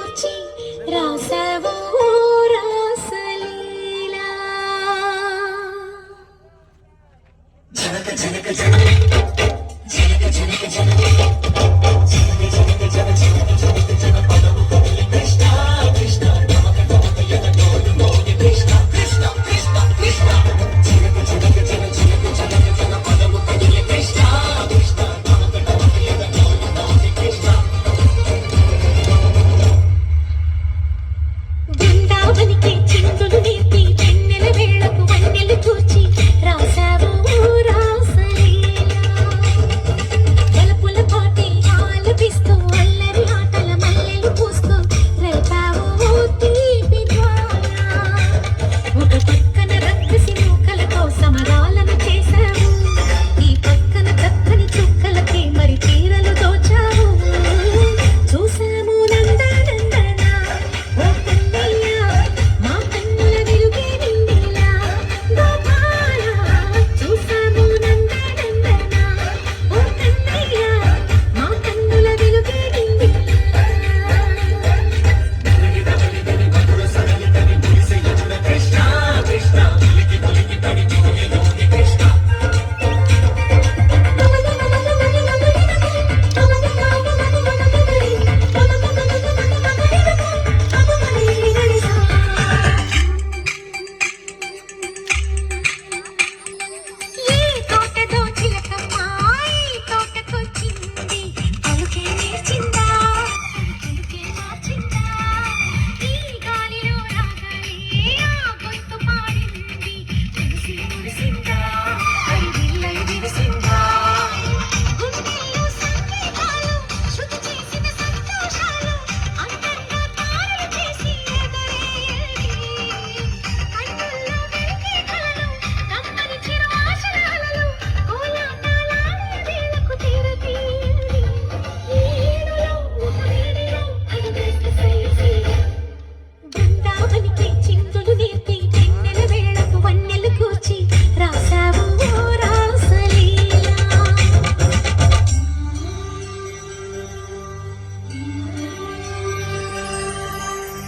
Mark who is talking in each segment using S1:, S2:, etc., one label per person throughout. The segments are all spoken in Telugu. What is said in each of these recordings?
S1: కూర్చి రాసవు రాసలీలా జనక జనక జనక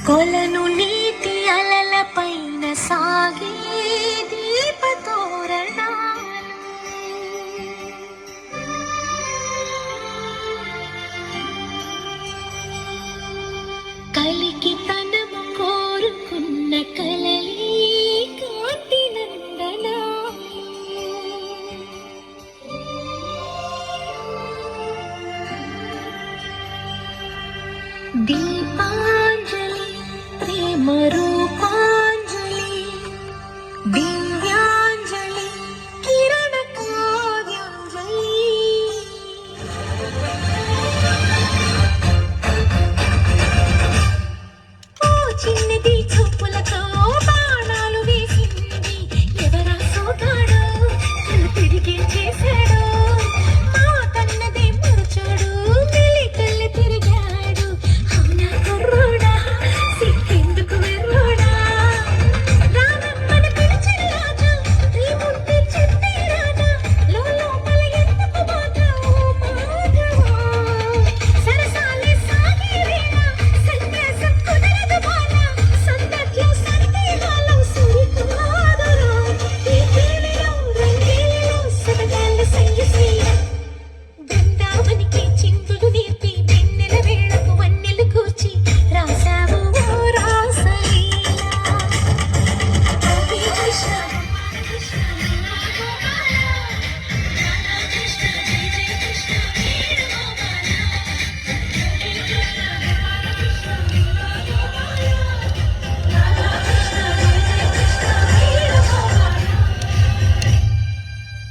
S1: కొలను నీటి అలల పైన సాగే దీపతోరణాలు కలికిత समरूपाञ्जलि दिव्याञ्जलि किरणकाव्याञ्जलि ओ चिन्नदि చూపులతో